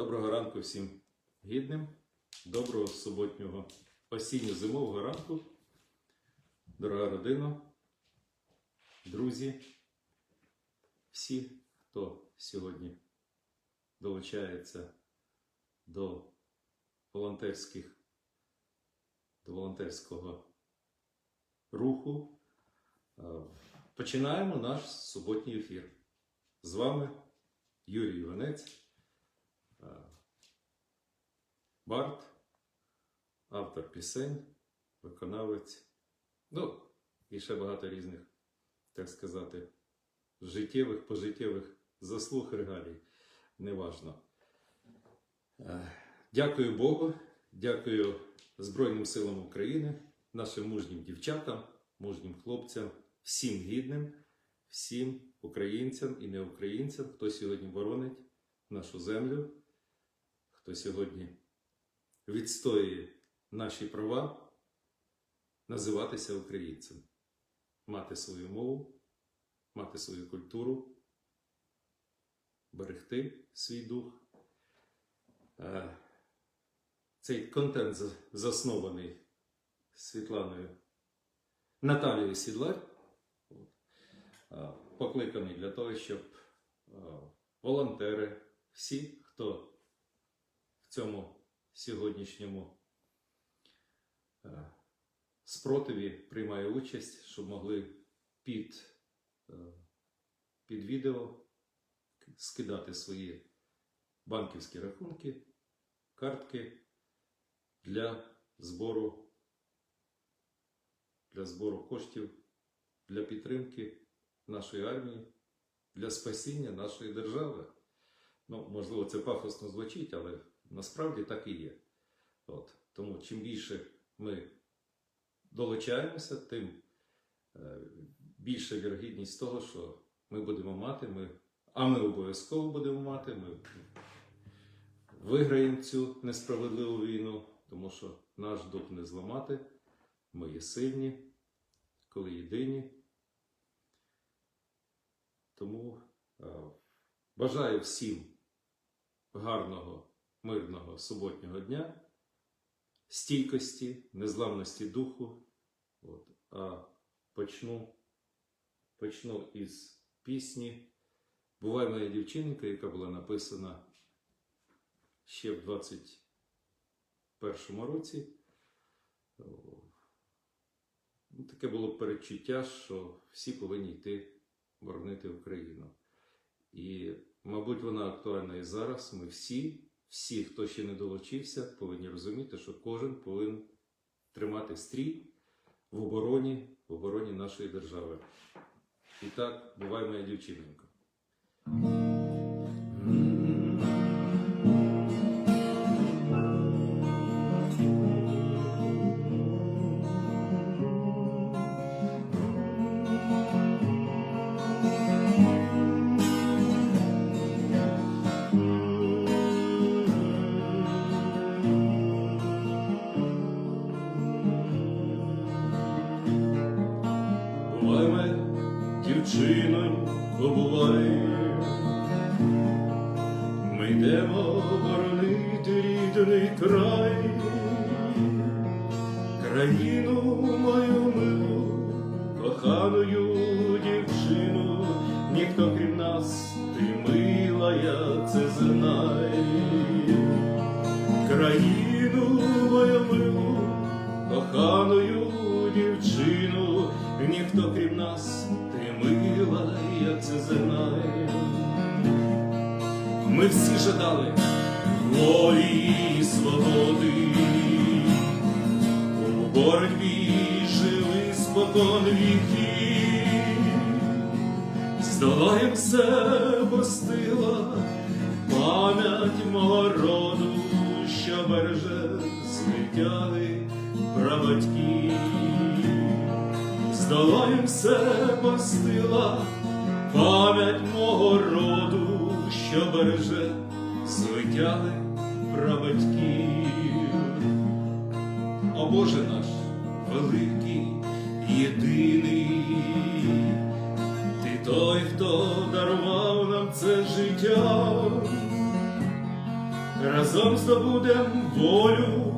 Доброго ранку всім гідним, доброго суботнього осінньо-зимового ранку, дорога родина, друзі, всі, хто сьогодні долучається до волонтерських, до волонтерського руху. Е, Починаємо наш суботній ефір. З вами Юрій Іванець. Барт, автор пісень, виконавець. Ну, і ще багато різних, так сказати, життєвих, пожиттєвих заслуг регалій. Неважно. Е, Дякую Богу, дякую Збройним силам України, нашим мужнім дівчатам, мужнім хлопцям, всім гідним, всім українцям і неукраїнцям, хто сьогодні боронить нашу землю, хто сьогодні відстоює наші права, називатися українцем, мати свою мову, мати свою культуру, берегти свій дух. Е, Цей контент заснований Світланою Наталією Сідлар, е, покликаний для того, щоб е, волонтери, всі, хто цьому сьогоднішньому е, спротиві приймає участь, щоб могли під, е, під відео скидати свої банківські рахунки, картки для збору, для збору коштів для підтримки нашої армії, для спасіння нашої держави. Ну, можливо, це пафосно звучить, але насправді так і є. От. Тому чим більше ми долучаємося, тим е, більша вірогідність того, що ми будемо мати, ми, а ми обов'язково будемо мати, ми виграємо цю несправедливу війну, тому що наш дух не зламати, ми є сильні, коли єдині. Тому е, бажаю всім гарного, мирного суботнього дня, стійкості, незламності духу. От. А почну, почну із пісні Бувай моя дівчинка, яка була написана ще в 21 році. Таке було передчуття, що всі повинні йти боронити Україну. І, мабуть, вона актуальна і зараз. Ми всі, всі, хто ще не долучився, повинні розуміти, що кожен повинен тримати стрій в обороні, в обороні нашої держави. І так, бувай моя дівчинонька. Коханою дівчину, ніхто крім нас, ти мила, я це знай. Ми всі жадали волі і свободи, у боротьбі жили спокон віків, здолаєм все постила пам'ять мого роду, що береже звитяги прабатьків. Здолаєм все постила пам'ять мого роду, що береже звитяги прабатьків. О Боже наш великий, єдиний, ти той, хто дарував нам це життя, разом здобудем волю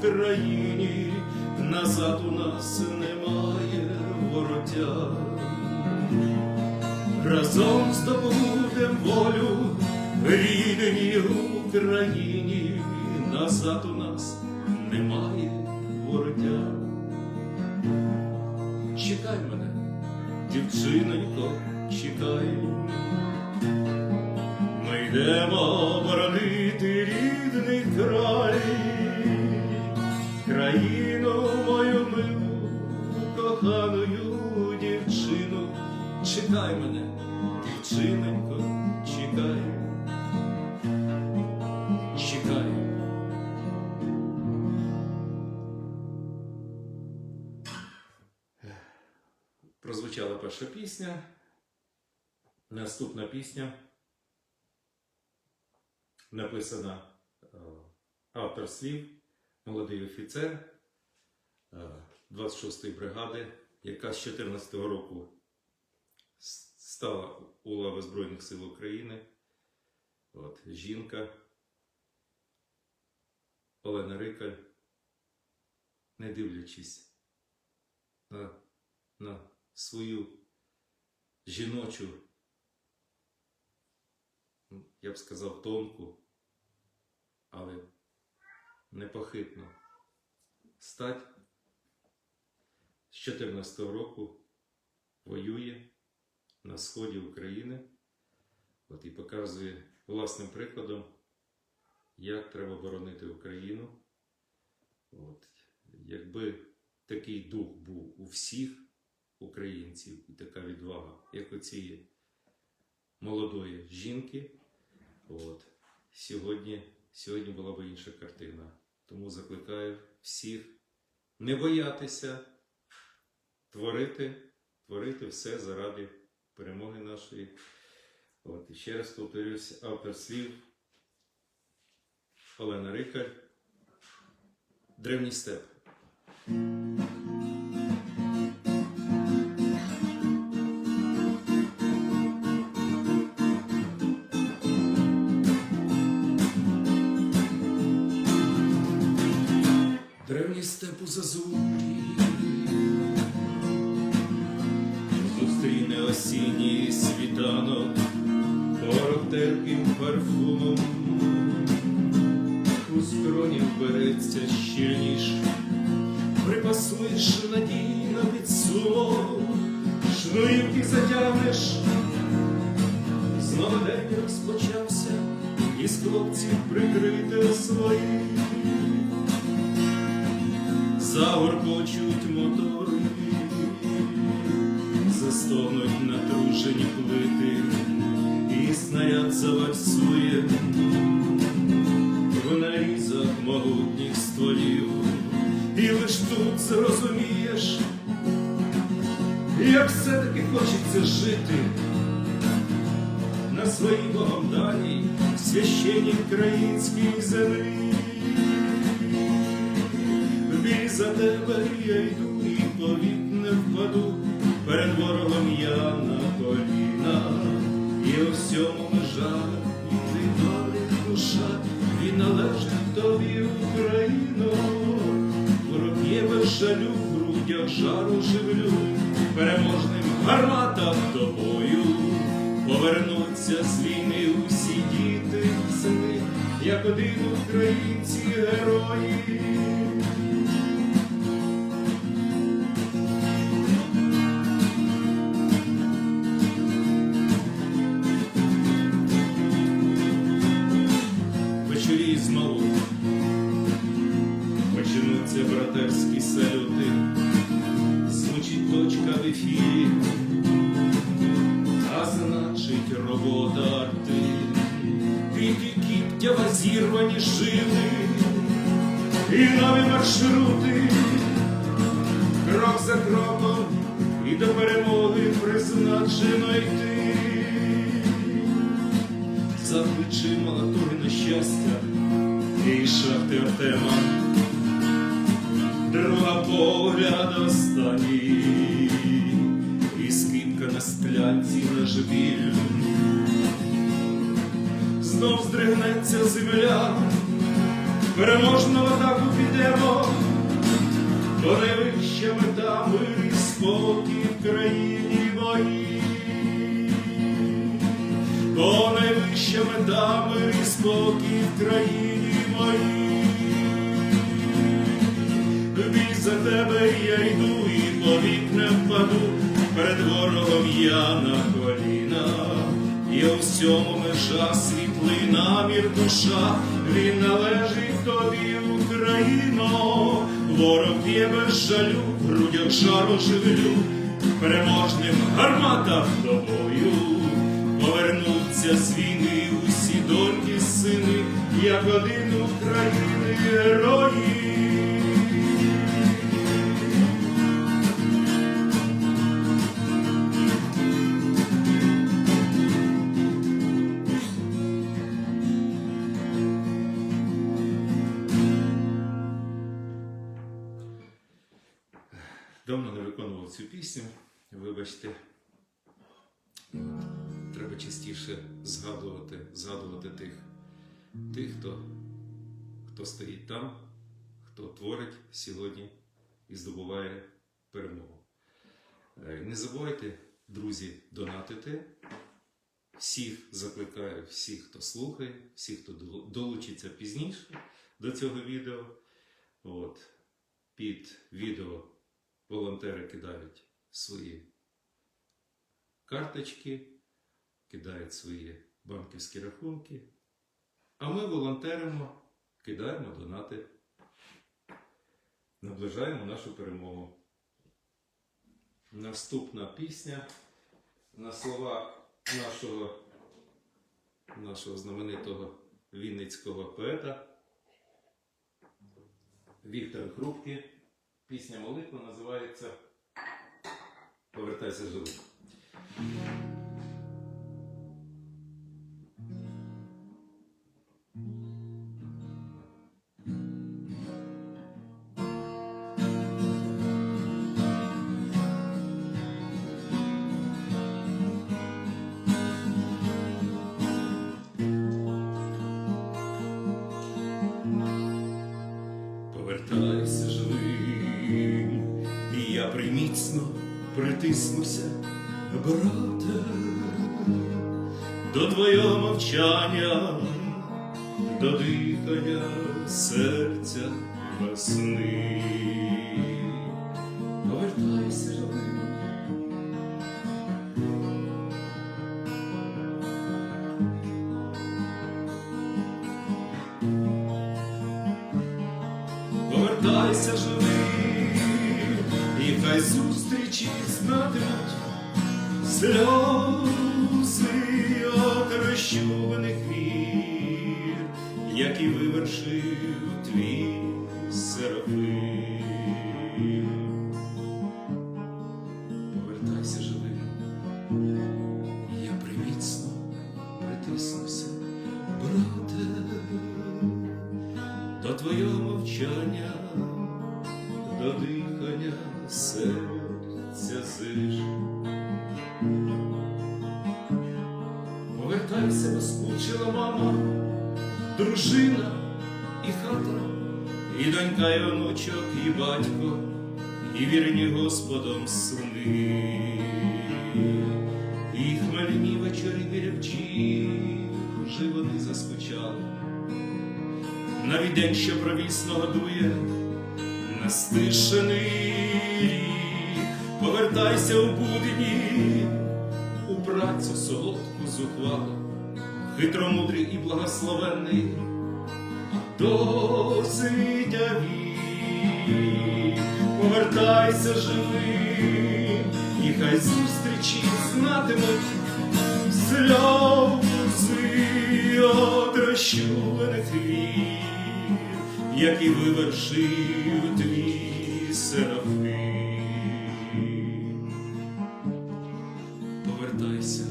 Україні, назад у нас немає вороття. Разом здобудем волю рідній Україні, назад у нас немає вороття. Чекай мене, дівчинонько, чекай. Ми йдемо чекай. Чекай. Прозвучала перша пісня. Наступна пісня написана е, автор слів, молодий офіцер е, 26-ї бригади, яка з 14-го року стала у лави Збройних сил України. От, жінка Олена Рикаль, не дивлячись на, на свою жіночу, я б сказав, тонку, але непохитну стать з 14 року воює на сході України от, і показує власним прикладом, як треба боронити Україну. От, якби такий дух був у всіх українців і така відвага, як у цієї молодої жінки, от, сьогодні, сьогодні була б інша картина. Тому закликаю всіх не боятися творити, творити все заради перемоги нашої. От, і ще раз повторюсь, автор слів Олена Рикаль. Древній степ. Древній степ у світанок порох терпким парфумом. У скроні береться щільніш, припасуєш надійно завальсує в нарізах могутніх стволів, і лиш тут зрозумієш, як все-таки хочеться жити на своїй Богом даній священній українській землі. Герої. Погляд останній, і скріпка на склянці наш біль. Знов здригнеться земля, переможно в підемо, то найвища мета мир і спокій в країні моїй. То найвища мета мир і спокій в країні моїй. Впаду, перед ворогом я на коліна, і у всьому межа світлий намір душа, він належить тобі, Україно, ворог б'є без жалю, в грудях жару живлю, переможним гарматам до бою, повернуться з війни усі доньки, сини, як один України герої. Пісню, вибачте. Треба частіше згадувати, згадувати тих, тих, хто, хто стоїть там, хто творить сьогодні і здобуває перемогу. Е, Не забувайте, друзі, донатити. Всіх закликаю, всіх, хто слухає, всіх, хто долучиться пізніше до цього відео. От, під відео волонтери кидають свої карточки, кидають свої банківські рахунки. А ми волонтеримо, кидаємо донати, наближаємо нашу перемогу. Наступна пісня на слова нашого, нашого знаменитого вінницького поета Віктора Хрупки. Пісня молитва називається Повертайся живий. Повертайся живим, і я приміцно притиснуся, брате, до твого мовчання, до дихання серця весни. Сльози от розчуваних вір, які вивершив твій серафим. Господом сини. І хмельні вечори біля вчів, вже вони заскучали. Навіть день, що провісно годує, настишений повертайся у будні, у працю солодку зухвалу, хитромудрий і благословенний, а досвідя вік. Повертайся живим, і хай зустрічі знатимуть сльози от розчуваних вір, які вивершив твій серафим. Повертайся.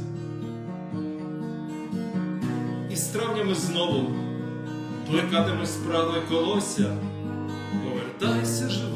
І з травнями знову плекатиме спрагле колося, повертайся живий.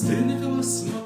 捨て願わす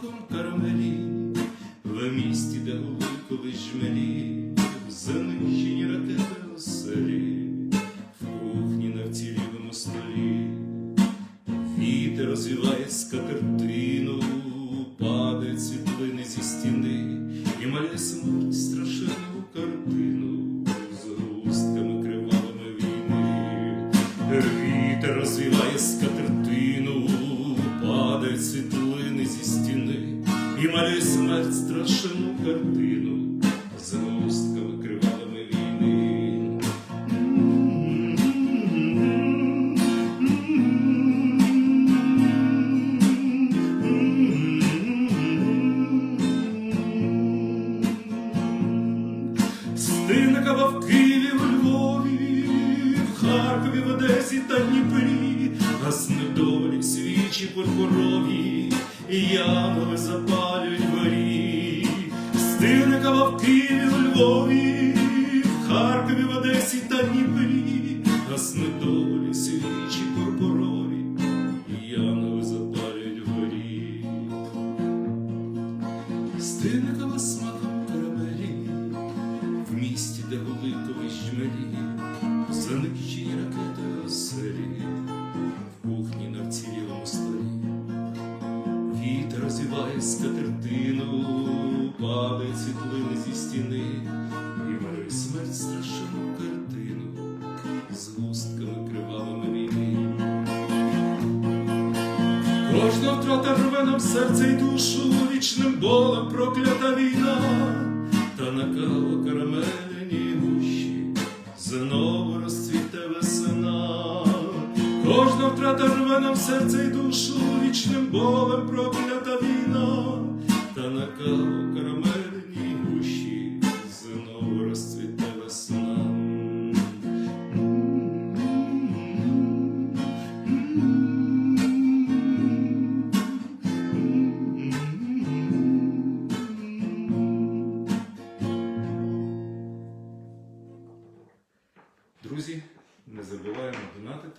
в Києві, у Львові, в Харкові, в Одесі та Дніпрі, гасне долі свічі пурпурові, і янголи запалюють Кожна втрата рве нам серце й душу вічним болем проклята війна, та на каво карамельні гущі знову розцвіте весна. Кожна втрата рве нам серце й душу вічним болем проклята війна, та на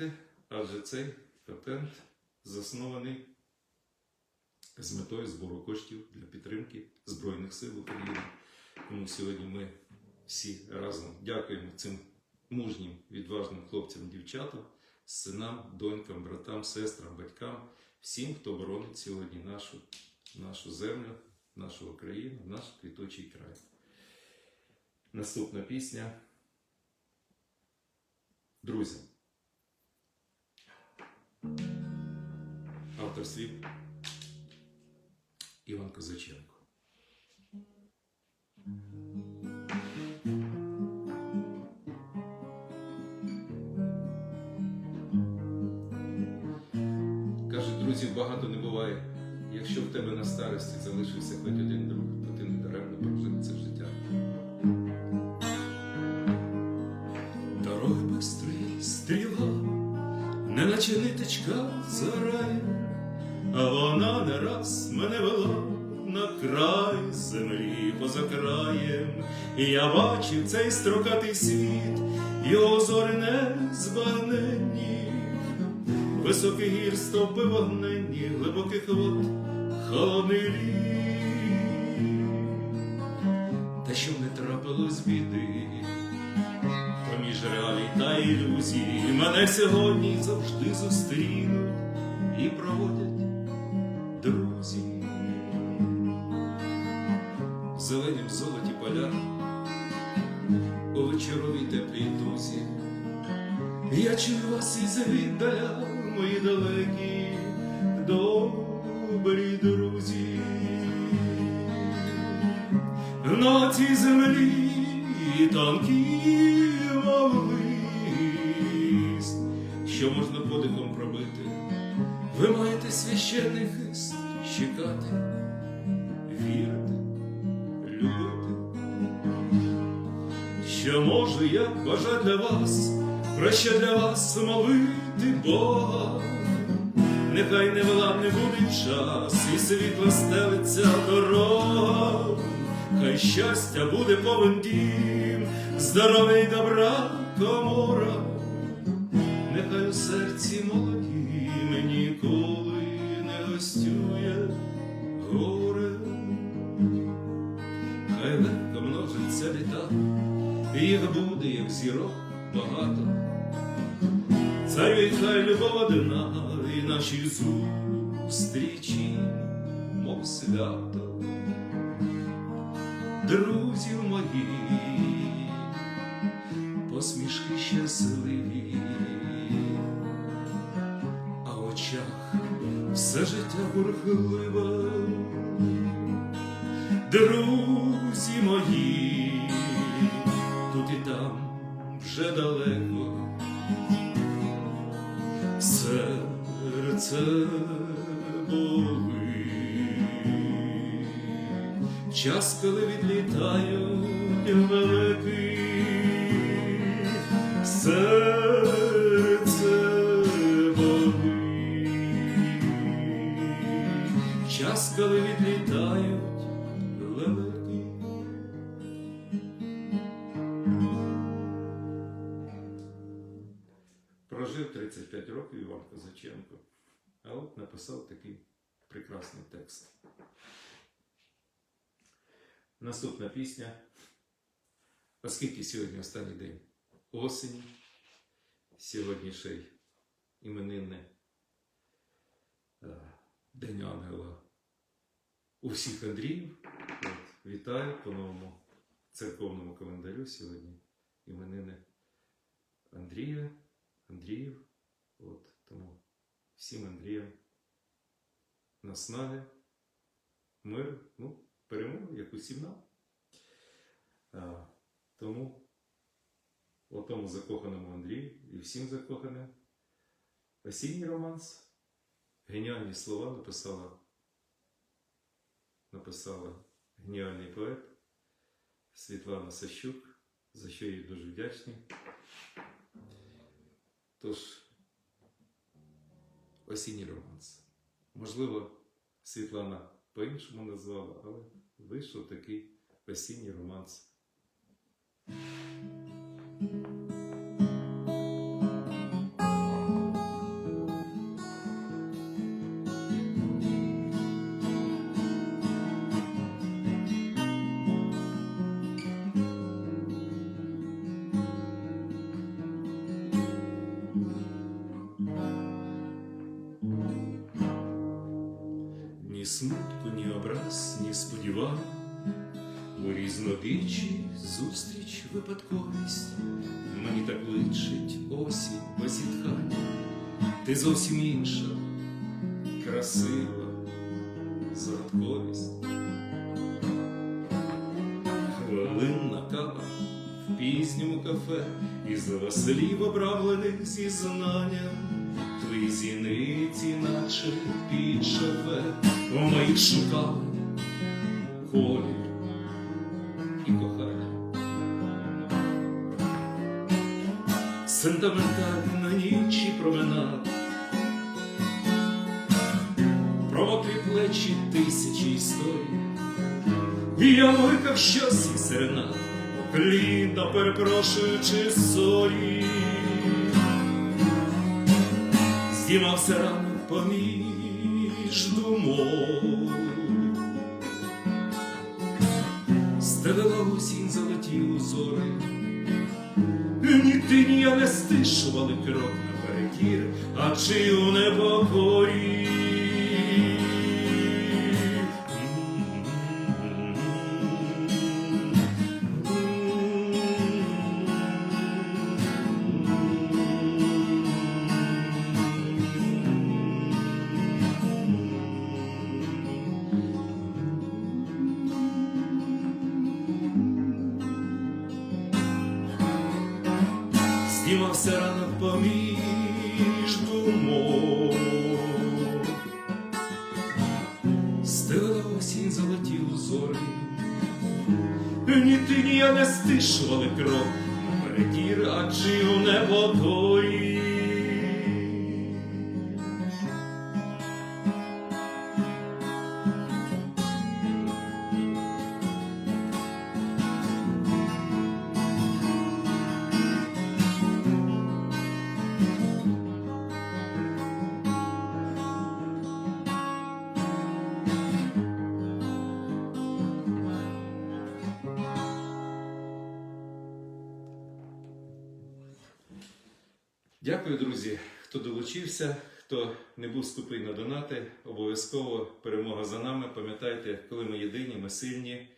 донатити, адже цей контент заснований з метою збору коштів для підтримки Збройних сил України. Тому сьогодні ми всі разом дякуємо цим мужнім, відважним хлопцям, дівчатам, синам, донькам, братам, сестрам, батькам, всім, хто боронить сьогодні нашу, нашу землю, нашу Україну, наш квіточий край. Наступна пісня. Друзі. Автор слів Іван Козаченко. Кажуть, друзів багато не буває. Якщо в тебе на старості залишився хоч один друг, то ти не даремно прожив це життя. Неначе ниточка зарає, а вона не раз мене вела на край землі поза краєм, і я бачив цей строкатий світ, його зори не збагненні, високий гір стовпи вогненні, глибоких вод холодний лід. Та що не трапилось біди, ілюзій мене сьогодні завжди зустрінуть і проводять друзі. В зеленім золоті поля, у вечоровій теплій дузі. Я чую вас із віддаля, мої далекі, добрі друзі. Священний хист чекати, вірити, любити. Що можу я бажати для вас, про що для вас молити Бога. Нехай невладний буде час, і світло стелиться дорога, хай щастя буде повен дім, здоров'я й добра комора, зірок багато. Царює хай любов одна, і наші зустрічі, мов свято, друзів моїх, посмішки щасливі, а в очах все життя бурхливе, болить. Час, коли відлітають великий, прекрасний. Наступна пісня. Оскільки сьогодні останній день осені, сьогодні ще й іменинне е, День Ангела у всіх Андріїв. От, вітаю по новому церковному календарю сьогодні іменини Андрія. Андріїв. От, тому всім Андріям наснаги, мир, ну, перемоги, як усім нам. А, тому о тому закоханому Андрію і всім закоханим осінній романс. Геніальні слова написала, написала геніальний поет Світлана Сащук, за що їй дуже вдячний. Тож, осінній романс. Можливо, Світлана по-іншому назвала, але вийшов такий осінній романс. Різнобіччі зустріч випадковість, мені так личить осінь без зітхання, ти зовсім інша, красива загадковість. Хвилинна кава в пізньому кафе, із Василів обравлених зізнанням. Твої зіниці, наче під шафе, моїх шукали колір Сентиментальна ніч і променад, про плечі тисячі історій. І я викав щось і серенад, клінно перепрошуючи сорі. Здімався ранок поміж думок, стелила осінь залетілу зори, ні ти, ні я не стишували крок наперекір, а чи у непокорі. Дякую, друзі, хто долучився, хто не був скупий на донати. Обов'язково перемога за нами. Пам'ятайте, коли ми єдині, ми сильні.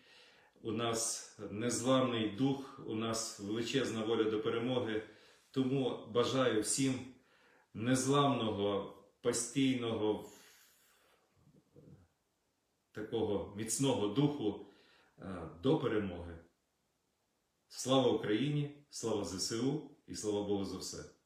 У нас незламний дух, у нас величезна воля до перемоги. Тому бажаю всім незламного, постійного, такого міцного духу е, до перемоги. Слава Україні, слава ЗСУ і слава Богу за все.